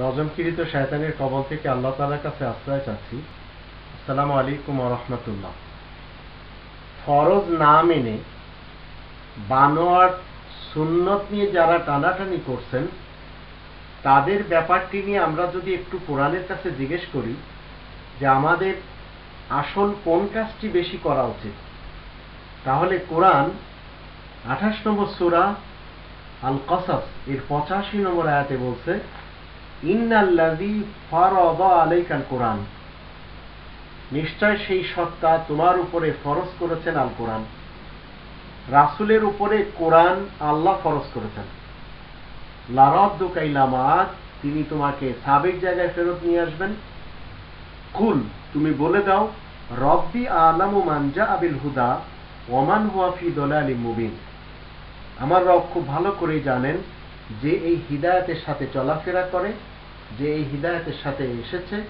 রজমকিরিত শয়তানের কবল থেকে আল্লাহ তালার কাছে আশ্রয় চাচ্ছি। আসসালামু আলাইকুম রহমতুল্লাহ। ফরজ না মেনে বানোয়ার সুন্নত নিয়ে যারা টানাটানি করছেন, তাদের ব্যাপারটি নিয়ে আমরা যদি একটু কোরআনের কাছে জিজ্ঞেস করি যে আমাদের আসল কোন কাজটি বেশি করা উচিত, তাহলে কোরআন আঠাশ নম্বর সুরা আল কসাস এর পঁচাশি নম্বর আয়াতে বলছে কোরআন। নিশ্চয় সেই সত্তা তোমার উপরে ফরজ করেছেন আল কোরআন রাসুলের উপরে কোরআন আল্লাহ ফরজ করেছেন। লারদ্দুকাইলামাত তিনি তোমাকে সাবেক জায়গায় ফেরত নিয়ে আসবেন। কুল, তুমি বলে দাও, রব্বি আলামু মানজা আবিল হুদা ওমান হুয়া ফি আলী মুবিন। আমার রব খুব ভালো করেই জানেন যে এই হিদায়তের সাথে চলাফেরা করে যে এই হিদায়তের সাথে এসেছে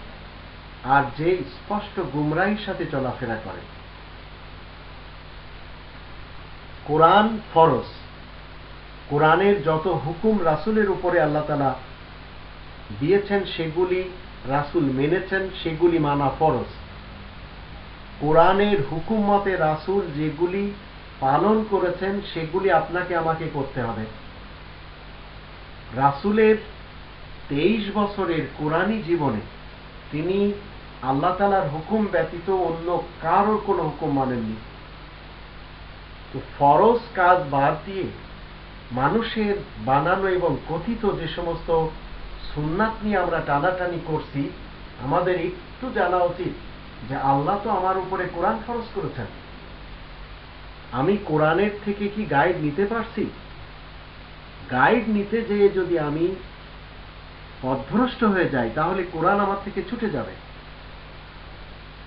আর যে স্পষ্ট গুমরাহির সাথে চলাফেরা করে। কোরআন ফরজ। কোরআনের যত হুকুম রাসুলের উপরে আল্লাহ তালা দিয়েছেন, সেগুলি রাসুল মেনেছেন, সেগুলি মানা ফরজ। কোরআনের হুকুম মতে রাসুল যেগুলি পালন করেছেন, সেগুলি আপনাকে আমাকে করতে হবে। রাসুলের তেইশ বছরের কোরআনী জীবনে তিনি আল্লাহ তালার হুকুম ব্যতীত অন্য কারোর কোনো হুকুম মানেননি। তো ফরজ কাজ বাদ দিয়ে মানুষের বানানো এবং কথিত যে সমস্ত সুন্নাত নিয়ে আমরা টানাটানি করছি, আমাদের একটু জানা উচিত যে আল্লাহ তো আমার উপরে কোরআন খরচ করেছেন। আমি কোরআনের থেকে কি গাইড নিতে পারছি? গাইড নিতে যেয়ে যদি আমি পথভ্রষ্ট হয়ে যাই তাহলে কোরআন আমার থেকে ছুটে যাবে।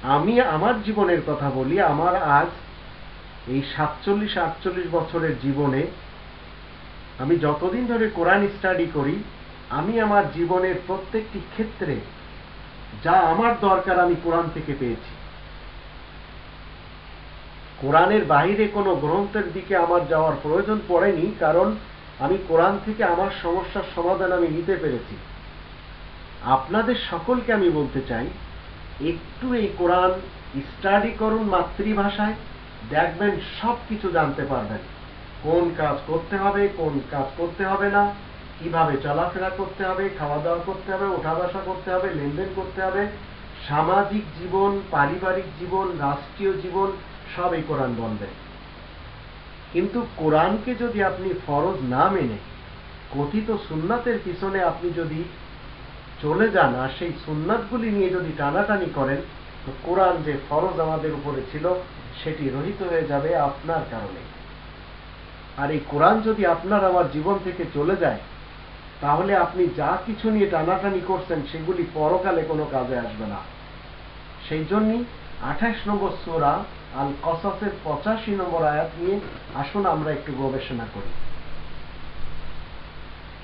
আমি আমার জীবনের কথা বলি, আমার আজ এই সাতচল্লিশ, আটচল্লিশ বছরের জীবনে আমি যতদিন ধরে কোরআন স্টাডি করি, আমি আমার জীবনের প্রত্যেকটি ক্ষেত্রে যা আমার দরকার আমি কোরআন থেকে পেয়েছি। কোরআনের বাহিরে কোনো গ্রন্থের দিকে আমার যাওয়ার প্রয়োজন পড়েনি, কারণ আমি কোরআন থেকে আমার সমস্যার সমাধান আমি নিতে পেরেছি। আপনাদের সকলকে আমি বলতে চাই, একটু এই কোরআন স্টাডি করুন মাতৃভাষায়, দেখবেন সব কিছু জানতে পারবেন। কোন কাজ করতে হবে, কোন কাজ করতে হবে না, কীভাবে চলাফেরা করতে হবে খাওয়া দাওয়া করতে হবে ওঠা বসা করতে হবে, লেনদেন করতে হবে, সামাজিক জীবন, পারিবারিক জীবন, রাষ্ট্রীয় জীবন, সব এই কোরআন বলবে কিন্তু কোরআনকে যদি আপনি ফরজ না মেনে, কথিত সুন্নাতের পিছনে আপনি যদি চলে যান আর সেই সুন্নাতগুলি নিয়ে যদি টানাটানি করেন, তো কোরআন যে ফরজ আমাদের উপরে ছিল, সেটি রহিত হয়ে যাবে আপনার কারণে। আর এই কোরআন যদি আপনার আমার জীবন থেকে চলে যায়, তাহলে আপনি যা কিছু নিয়ে টানাটানি করছেন, সেগুলি পরকালে কোনো কাজে আসবে না। সেই জন্যই আঠাশ নম্বর সোরা আল কসাসের পঁচাশি নম্বর আয়াত নিয়ে আসুন, আমরা একটু গবেষণা করি।